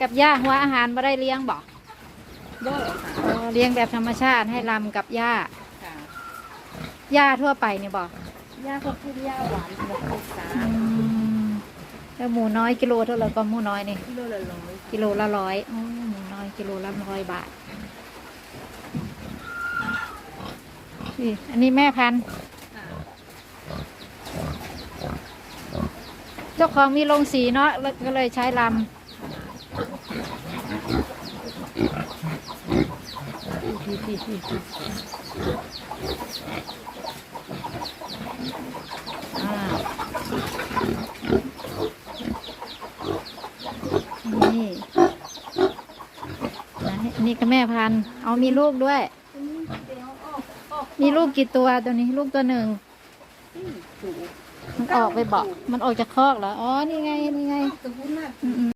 กับหญ้าหัวอาหารบ่ได้เลี้ยงบอกบ่ค่ะอ๋อเลี้ยงแบบธรรมชาติให้ลำกับหญ้าค่ะหญ้าทั่วไปเนี่ยบอกย่าก็พูดย่าหวานสำหรับลูกสาอืมแล้วหมูน้อยกิโลเท่าไหร่ก็หมูน้อยนี่ กิโลละร้อยกิโลละร้อยอ๋อหมูน้อยกิโลละร้อยบาทนี่อันนี้แม่พันธุ์ค่ะเจ้าของมีโรงสีเนาะแล้วก็เลยใช้ลำอ่า นี่นะนี่ก็แม่พันธุ์เอามีลูกด้วย มีลูกกี่ตัวตัวนี้ ลูกตัวหนึ่ง มันออกไปบอก มันออกจากคอกเหรอ อ๋อ นี่ไง นี่ไง อืม